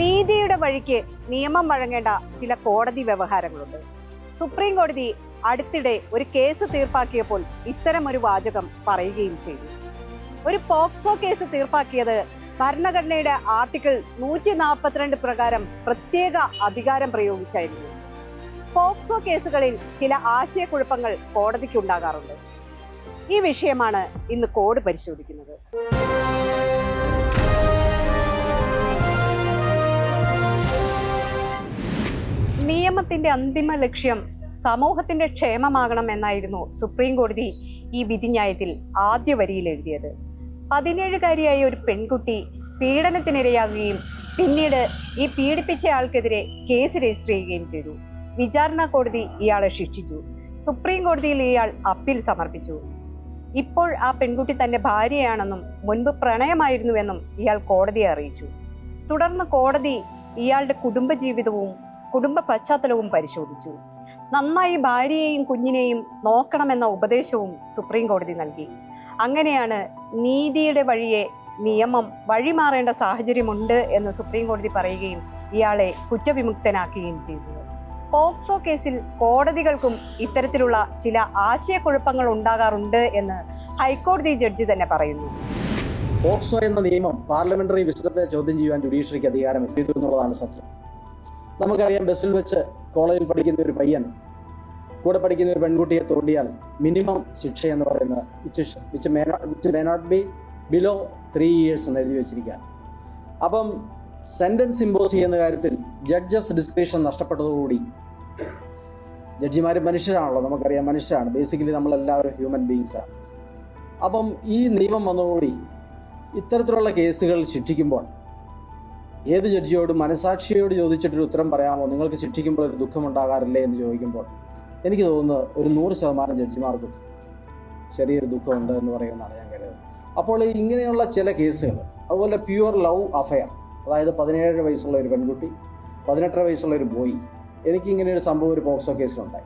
നീതിയുടെ വഴിക്ക് നിയമം വഴങ്ങേണ്ട ചില കോടതി വ്യവഹാരങ്ങളുണ്ട്. സുപ്രീം കോടതി അടുത്തിടെ ഒരു കേസ് തീർപ്പാക്കിയപ്പോൾ ഇത്തരം ഒരു വാചകം പറയുകയും ചെയ്തു. ഒരു പോക്സോ കേസ് തീർപ്പാക്കിയത് ഭരണഘടനയുടെ ആർട്ടിക്കിൾ നൂറ്റി നാൽപ്പത്തിരണ്ട് പ്രകാരം പ്രത്യേക അധികാരം പ്രയോഗിച്ചായിരുന്നു. പോക്സോ കേസുകളിൽ ചില ആശയക്കുഴപ്പങ്ങൾ കോടതിക്ക് ഉണ്ടാകാറുണ്ട്. ഈ വിഷയമാണ് ഇന്ന് കോഡ് പരിശോധിക്കുന്നത്. നിയമത്തിന്റെ അന്തിമ ലക്ഷ്യം സമൂഹത്തിന്റെ ക്ഷേമമാകണം എന്നായിരുന്നു സുപ്രീം കോടതി ഈ വിധിന്യായത്തിൽ ആദ്യ വരിയിൽ എഴുതിയത്. പതിനേഴുകാരിയായ ഒരു പെൺകുട്ടി പീഡനത്തിനിരയാകുകയും പിന്നീട് ഈ പീഡിപ്പിച്ചയാൾക്കെതിരെ കേസ് രജിസ്റ്റർ ചെയ്യുകയും ചെയ്തു. വിചാരണ കോടതി ഇയാളെ ശിക്ഷിച്ചു. സുപ്രീം കോടതിയിൽ ഇയാൾ അപ്പീൽ സമർപ്പിച്ചു. ഇപ്പോൾ ആ പെൺകുട്ടി തന്റെ ഭാര്യയാണെന്നും മുൻപ് പ്രണയമായിരുന്നുവെന്നും ഇയാൾ കോടതിയെ അറിയിച്ചു. തുടർന്ന് കോടതി ഇയാളുടെ കുടുംബജീവിതവും കുടുംബ പശ്ചാത്തലവും പരിശോധിച്ചു. നന്നായി ഭാര്യയെയും കുഞ്ഞിനെയും നോക്കണമെന്ന ഉപദേശവും സുപ്രീം കോടതി നൽകി. അങ്ങനെയാണ് നീതിയുടെ വഴിയെ നിയമം വഴിമാറേണ്ട സാഹചര്യമുണ്ട് എന്ന് സുപ്രീം കോടതി പറയുകയും ഇയാളെ കുറ്റവിമുക്തനാക്കുകയും ചെയ്തു. പോക്സോ കേസിൽ കോടതികൾക്കും ഇത്തരത്തിലുള്ള ചില ആശയക്കുഴപ്പങ്ങൾ ഉണ്ടാകാറുണ്ട് എന്ന് ഹൈക്കോടതി ജഡ്ജി തന്നെ പറയുന്നു. പോക്സോ എന്ന നിയമം പാർലമെന്ററി വിശദത്തെ ചോദ്യം ചെയ്യാൻ ജുഡീഷ്യറിക്ക് അധികാരം എന്നുള്ളതാണ് സത്യം. നമുക്കറിയാം ബസ്സിൽ വെച്ച് കോളേജിൽ പഠിക്കുന്ന ഒരു പയ്യൻ കൂടെ പഠിക്കുന്ന ഒരു പെൺകുട്ടിയെ തോണ്ടിയാൽ മിനിമം ശിക്ഷ എന്ന് പറയുന്നത് which which may which may not be below three years എന്ന് എഴുതി വെച്ചിരിക്കുക. അപ്പം സെന്റൻസ് ഇമ്പോസ് ചെയ്യുന്ന കാര്യത്തിൽ ജഡ്ജസ് ഡിസ്ക്രിപ്ഷൻ നഷ്ടപ്പെട്ടതോടുകൂടി ജഡ്ജിമാർ മനുഷ്യരാണല്ലോ നമുക്കറിയാം മനുഷ്യരാണ്. ബേസിക്കലി നമ്മളെല്ലാവരും ഹ്യൂമൻ ബീങ്സാണ് അപ്പം ഈ നിയമം വന്നതോടുകൂടി ഇത്തരത്തിലുള്ള കേസുകൾ ശിക്ഷിക്കുമ്പോൾ ഏത് ജഡ്ജിയോടും മനസാക്ഷിയോട് ചോദിച്ചിട്ടൊരു ഉത്തരം പറയാമോ? നിങ്ങൾക്ക് ശിക്ഷിക്കുമ്പോൾ ഒരു ദുഃഖമുണ്ടാകാറില്ലേ എന്ന് ചോദിക്കുമ്പോൾ എനിക്ക് തോന്നുന്നത് ഒരു നൂറ് ശതമാനം ജഡ്ജിമാർക്കും ചെറിയൊരു ദുഃഖമുണ്ട് എന്ന് പറയുമെന്നാണ് ഞാൻ കരുതുന്നത്. അപ്പോൾ ഇങ്ങനെയുള്ള ചില കേസുകൾ അതുപോലെ പ്യുവർ ലവ് അഫയർ അതായത് പതിനേഴ് വയസ്സുള്ള ഒരു പെൺകുട്ടി പതിനെട്ടര വയസ്സുള്ള ഒരു ബോയ് എനിക്ക് ഇങ്ങനെ ഒരു സംഭവം ഒരു പോക്സോ കേസിലുണ്ടായി.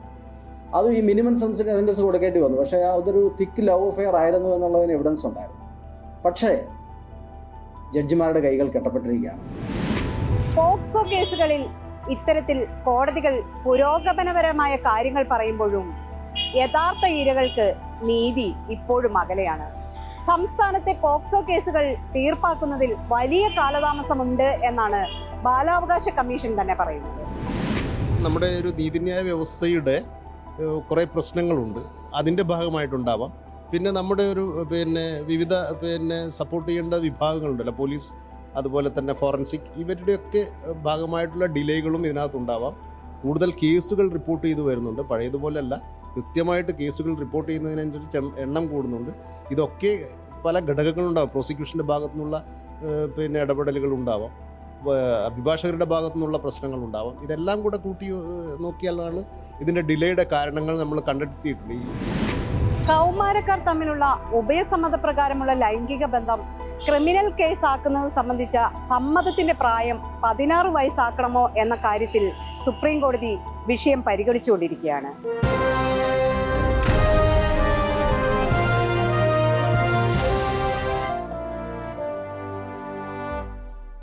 അത് ഈ മിനിമം സെന്റൻസ് കൊടുക്കേണ്ടി വന്നു. പക്ഷേ അതൊരു തിക്ക് ലവ് അഫെയർ ആയിരുന്നു എന്നുള്ളതിന് എവിഡൻസ് ഉണ്ടായിരുന്നു. പക്ഷേ ജഡ്ജിമാരുടെ കൈകൾ കെട്ടപ്പെട്ടിരിക്കുകയാണ്. പോക്സോ കേസുകളിൽ ഇത്തരത്തിൽ കോടതികൾ പുരോഗമനപരമായ കാര്യങ്ങൾ പറയുമ്പോഴും യഥാർത്ഥ ഇരകൾക്ക് നീതി ഇപ്പോഴും അകലെയാണ്. സംസ്ഥാനത്തെ പോക്സോ കേസുകൾ തീർപ്പാക്കുന്നതിൽ വലിയ കാലതാമസമുണ്ട് എന്നാണ് ബാലാവകാശ കമ്മീഷൻ തന്നെ പറയുന്നത്. നമ്മുടെ ഒരു നീതിന്യായ വ്യവസ്ഥയുടെ കുറേ പ്രശ്നങ്ങളുണ്ട്. അതിന്റെ ഭാഗമായിട്ടുണ്ടാവാം. പിന്നെ നമ്മുടെ ഒരു പിന്നെ വിവിധ പിന്നെ സപ്പോർട്ട് ചെയ്യേണ്ട വിഭാഗങ്ങളുണ്ടല്ലോ പോലീസ് അതുപോലെ തന്നെ ഫോറൻസിക് ഇവരുടെയൊക്കെ ഭാഗമായിട്ടുള്ള ഡിലേകളും ഇതിനകത്തുണ്ടാവാം. കൂടുതൽ കേസുകൾ റിപ്പോർട്ട് ചെയ്തു വരുന്നുണ്ട്. പഴയതുപോലെയല്ല കൃത്യമായിട്ട് കേസുകൾ റിപ്പോർട്ട് ചെയ്യുന്നതിനനുസരിച്ച് എണ്ണം കൂടുന്നുണ്ട്. ഇതൊക്കെ പല ഘടകങ്ങളുണ്ടാവും. പ്രോസിക്യൂഷന്റെ ഭാഗത്തു നിന്നുള്ള പിന്നെ ഇടപെടലുകൾ ഉണ്ടാവാം അഭിഭാഷകരുടെ ഭാഗത്തു നിന്നുള്ള പ്രശ്നങ്ങൾ ഉണ്ടാവാം ഇതെല്ലാം കൂടെ കൂട്ടി നോക്കിയാലാണ് ഇതിന്റെ ഡിലേയുടെ കാരണങ്ങൾ നമ്മൾ കണ്ടെത്തിയിട്ടുണ്ട്. കൗമാരക്കാർ തമ്മിലുള്ള ഉഭയസമ്മത പ്രകാരമുള്ള ലൈംഗിക ബന്ധം ക്രിമിനൽ കേസ് ആക്കുന്നത് സംബന്ധിച്ച സമ്മതത്തിന്റെ പ്രായം പതിനാറ് വയസ്സാക്കണമോ എന്ന കാര്യത്തിൽ സുപ്രീം കോടതി വിഷയം പരിഗണിച്ചുകൊണ്ടിരിക്കുകയാണ്.